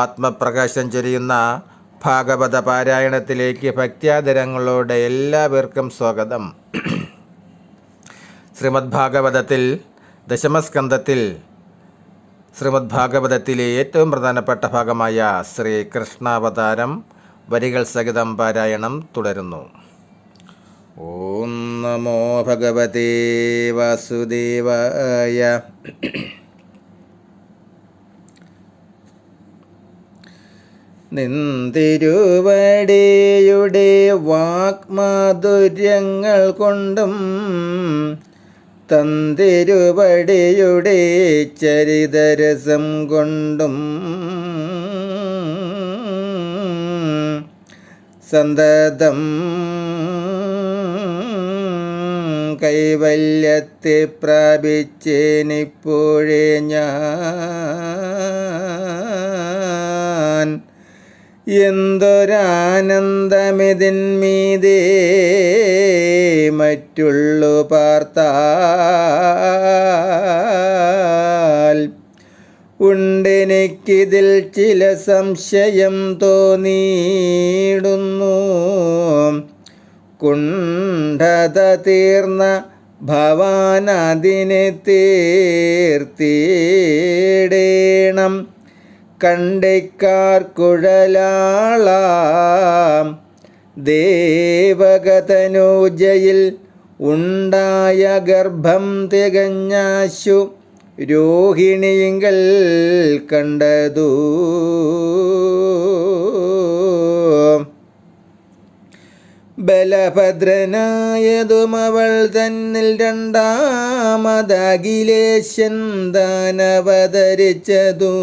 ആത്മപ്രകാശം ചൊരിയുന്ന ഭാഗവത പാരായണത്തിലേക്ക് ഭക്ത്യാദരങ്ങളോടെ എല്ലാവർക്കും സ്വാഗതം. ശ്രീമദ് ഭാഗവതത്തിൽ ദശമസ്കന്ധത്തിൽ ശ്രീമദ് ഭാഗവതത്തിലെ ഏറ്റവും പ്രധാനപ്പെട്ട ഭാഗമായ ശ്രീ കൃഷ്ണാവതാരം വരികൾ സഹിതം പാരായണം തുടരുന്നു. ഓം നമോ ഭഗവതേ വാസുദേവായ നിന്തിരുവടിയുടെ വാക്മാധുര്യങ്ങൾ കൊണ്ടും തന്തിരുവടിയുടെ ചരിതരസം കൊണ്ടും സന്തതം കൈവല്യത്തെ പ്രാപിച്ചേനിപ്പോഴേ ഞാൻ. എന്തൊരാനന്ദമിതിന്മീതേ മറ്റുള്ളു പാർത്താൽ. ഉണ്ടെനിക്കിതിൽ ചില സംശയം തോന്നിയിടുന്നു. കുണ്ഠത തീർന്ന ഭവാൻ അതിനെ തീർത്തിടേണം. കണ്ടിക്കാർ കുഴലാളാം. ദേവഗതനോജയിൽ ഉണ്ടായ ഗർഭം തികഞ്ഞാശു രോഹിണിയിങ്കൽ കണ്ടതു. ബലഭദ്രനായതും അവൾ തന്നിൽ രണ്ടാമതഖിലേശൻ താനവതരിച്ചതു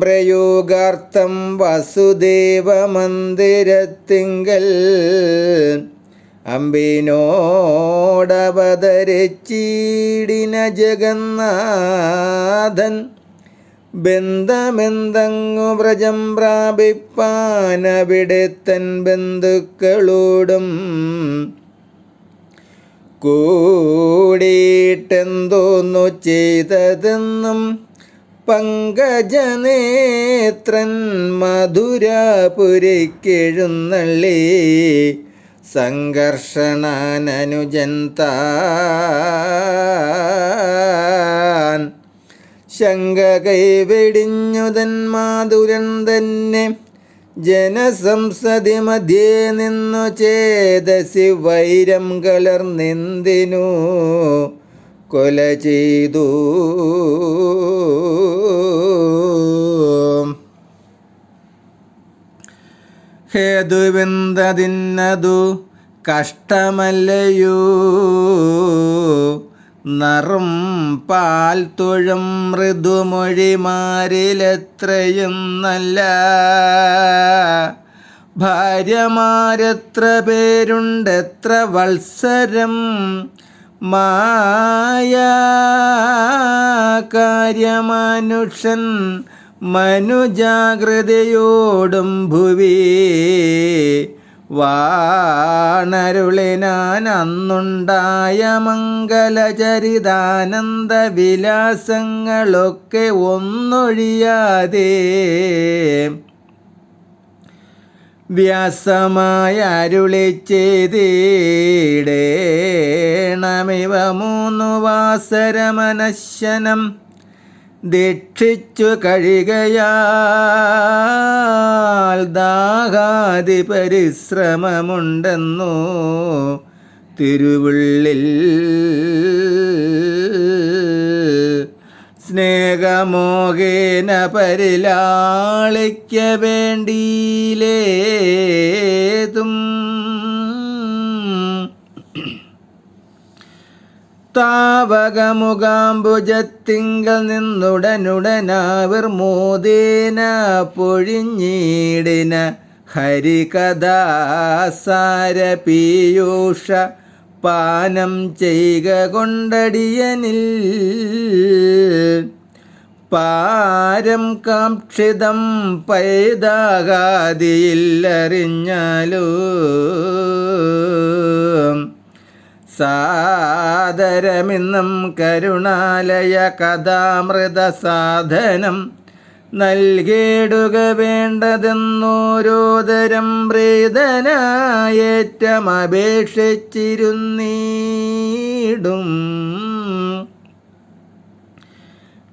പ്രയോഗാർത്ഥം വസുദേവ മന്ദിരത്തിങ്കൽ അമ്പിനോടവതരിച്ചീടിന ജഗന്നാഥൻ ബന്ധമെന്തങ്ങു വ്രജം പ്രാപിപ്പാനവിടെ തൻ ബന്ധുക്കളോടും കൂടിയിട്ടെന്തോന്നു ചെയ്തതെന്നും പങ്കജനേത്രൻ മധുരാപുരിക്കെഴുന്നള്ളി സംഘർഷണാനനുജൻ ശങ്ക കൈവെടിഞ്ഞുതൻ മാതുരൻ തന്നെ ജനസംസതി മധ്യേ നിന്നു ചേതസി വൈരം കലർന്നെന്തിനു കൊല ചെയ്തു. ഹേതുവെന്തതിന്നതു കഷ്ടമല്ലയോ? നറും പാൽ തൊഴും മൃദുമൊഴിമാരിലെത്രയും നല്ല. ഭാര്യമാരെത്ര പേരുണ്ടെത്ര വത്സരം മായ കാര്യമനുഷൻ മനുജാഗ്രതയോടും ഭുവി വാണരുളിനാൻ അന്നുണ്ടായ മംഗലചരിതാനന്ദ വിലാസങ്ങളൊക്കെ ഒന്നൊഴിയാതെ വ്യാസമായ അരുളി ചെയ്തീടേണമിവ മൂന്നു വാസരമനശ്ശനം. ദീക്ഷിച്ചു കഴികയാൽ ദാഹാതി പരിശ്രമമുണ്ടെന്നു തിരുവുള്ളിൽ സ്നേഹമോഹേന പരിലാളിക്ക വേണ്ടിയിലേതും താവകമുഖാംബുജത്തിങ്കൽ നിന്നുടനുടനാവിർ മോദേന പൊഴിഞ്ഞീടിന ഹരികഥാസാര പീയൂഷ പാനം ചെയ്യുക കൊണ്ടടിയനിൽ. പാരം കാക്ഷിതം പൈതാകാതിയില്ലറിഞ്ഞാലോ സാദരമിന്നും കരുണാലയ കഥാമൃത സാധനം നൽകിയിടുക വേണ്ടതെന്നോരോതരം പ്രീതനായേറ്റമപേക്ഷിച്ചിരുന്നീടും.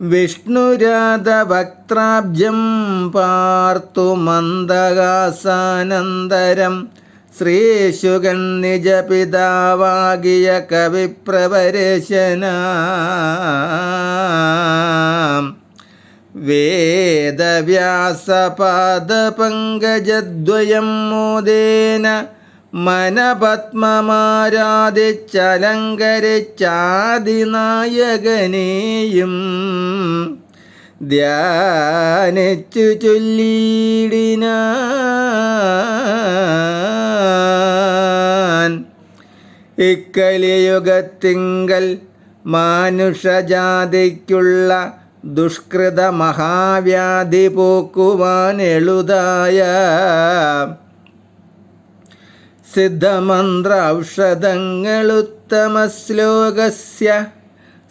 വിഷ്ണുരാധ പാർത്തു പാർത്തു മന്ദഹാസാനന്തരം നിജ പിതാവാകിയ കവിപ്രവരേശന. വേദവ്യാസപാദപങ്കജദ്വയം മോദേന മനപത്മമാരാധിച്ചലങ്കരിച്ചാദിനായകനെയും ധ്യാനിച്ചു ചൊല്ലിയിടിന ഇക്കലിയുഗത്തിങ്കൽ മാനുഷജാതിക്കുള്ള ദുഷ്കൃത മഹാവ്യാധി പോക്കുവാൻ എളുതായ സിദ്ധമന്ത്ര ഔഷധങ്ങളുത്തമ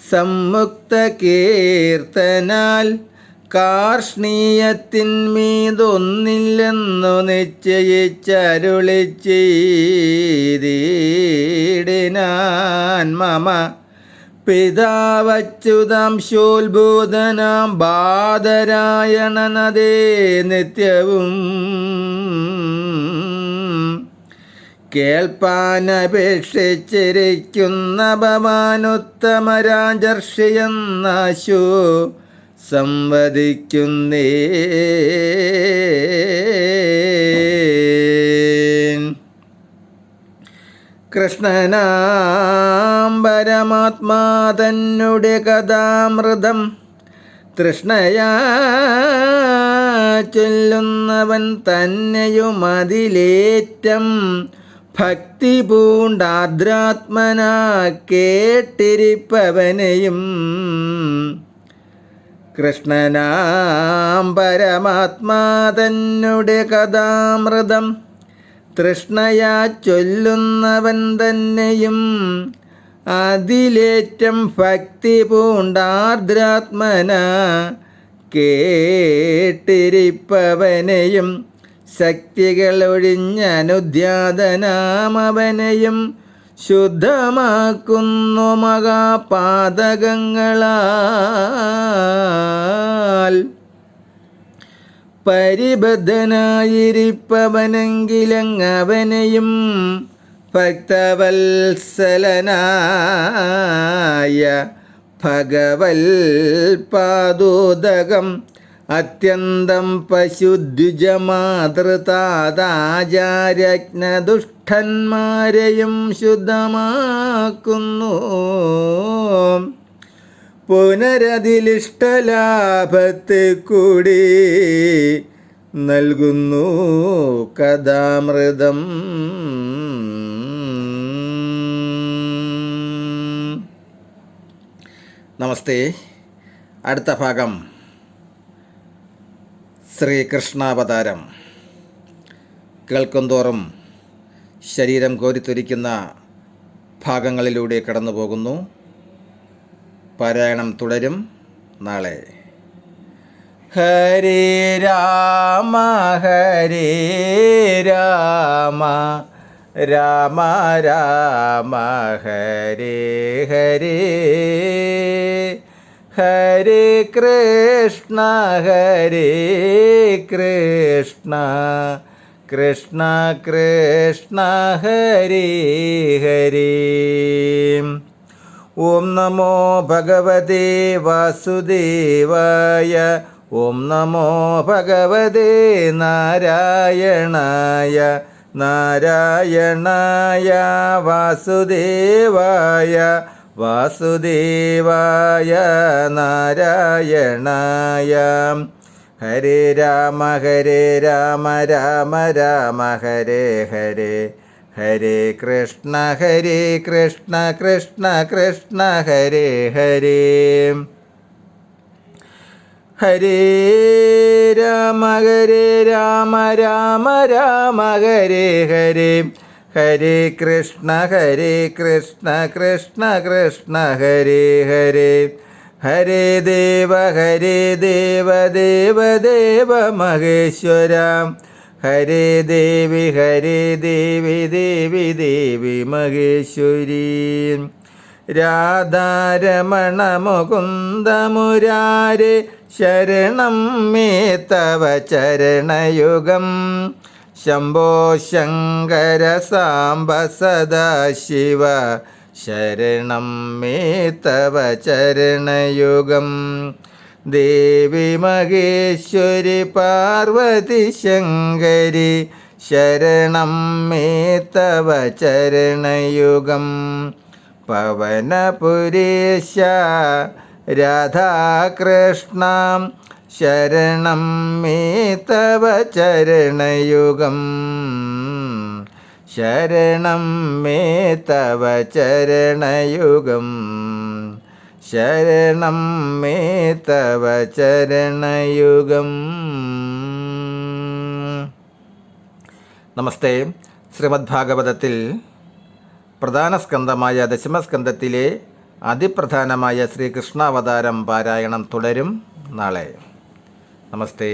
സമ്മുക്ത കീർത്തനാൽ കാർഷ്ണീയത്തിന്മീതൊന്നില്ലെന്നു നിശ്ചയിച്ചരുളി ചെയ്തിടിനാൻ മമ. പിതാവച്യുതം ശോത്ഭൂതനാം ബാധരായണനദേ നിത്യവും കേൾപ്പാനപേക്ഷിച്ചിരിക്കുന്ന ഭവാനുത്തമരാജർഷിയെന്നാശു സംവദിക്കുന്നേ. കൃഷ്ണനാം പരമാത്മാ തന്നുടെ കഥാമൃതം തൃഷ്ണയാ ചൊല്ലുന്നവൻ തന്നെയും അതിലേറ്റം ഭക്തി പൂണ്ടാദ്രാത്മന കേട്ടിരിപ്പവനെയും കൃഷ്ണനാം പരമാത്മാതന്നുടെ കഥാമൃതം തൃഷ്ണയാ ചൊല്ലുന്നവൻ തന്നെയും അതിലേറ്റം ഭക്തി പൂണ്ടാർദ്രാത്മന കേട്ടിരിപ്പവനെയും ശക്തികളൊഴിഞ്ഞനുദ്യാതനാമവനെയും ശുദ്ധമാക്കുന്നു മഹാപാതകങ്ങളാൽ. പരിബദ്ധനായിരിപ്പവനെങ്കിലങ്ങവനെയും ഭക്തവത്സലനായ ഭഗവൽ പാദോദകം അത്യന്തം പശുദ്വിജമാതൃതാതാചാര്യജ്ഞദുഷ്ടന്മാരെയും ശുദ്ധമാക്കുന്നു. പുനരതിലിഷ്ടലാഭത്തെ കൂടി നൽകുന്നു കഥാമൃതം. നമസ്തേ. അടുത്ത ഭാഗം. ശ്രീകൃഷ്ണാവതാരം. കേൾക്കുന്തോറും ശരീരം കോരിത്തൊരിക്കുന്ന ഭാഗങ്ങളിലൂടെ കടന്നു പോകുന്നു പാരായണം തുടരും നാളെ. ഹരേ രാമ ഹരേ രാമ രാമ രാമ ഹരേ ഹരേ. ഹരേ കൃഷ്ണ ഹരേ കൃഷ്ണ. കൃഷ്ണ കൃഷ്ണ ഹരേ ഹരേ. ഓം നമോ ഭഗവതേ വാസുദേവായ ഓം നമോ ഭഗവതേ നാരായണായ നാരായണായ വാസുദേവായ വാസുദേവായ നാരായണായ. ഹരേ രാമ ഹരേ രാമ രാമ രാമ ഹരേ ഹരേ ഹരേ കൃഷ്ണ ഹരേ കൃഷ്ണ കൃഷ്ണ കൃഷ്ണ ഹരേ ഹരേ. ഹരേ രാമ ഹരേ രാമ രാമ രാമ ഹരേ ഹരേ. ഹരേ കൃഷ്ണ ഹരേ കൃഷ്ണ കൃഷ്ണ കൃഷ്ണ ഹരേ ഹരേ. ഹരേ ദേവ ഹരേ ദേവ ദേവ ദേവ മഹേശ്വര. ഹരേ ദേവി ഹരേ ദേവി ദേവി ദേവി മഹേശ്വരി. രാധാരമണ മുകുന്ദ മുരാരെ ശരണം മേ തവ ചരണയുഗം. ശംഭോ ശങ്കര സാംബ സദാശിവ. ശരണം മേ തവ ചരണയുഗം. ദേവി മഹേശ്വരി പാർവതി ശങ്കരി. ശരണം മേ തവ ചരണയുഗം. പവനപുരീശ രാധാകൃഷ്ണ. ശരണം മേ തവ ചരണയുഗം. ശരണം മേ തവ ചരണയുഗം. ശരണം മേ തവ ചരണയുഗം. നമസ്തേ. ശ്രീമദ് ഭാഗവതത്തിൽ പ്രധാന സ്കന്ധമായ ദശമസ്കന്ധത്തിലെ അതിപ്രധാനമായ ശ്രീകൃഷ്ണാവതാരം പാരായണം തുടരും നാളെ. നമസ്തേ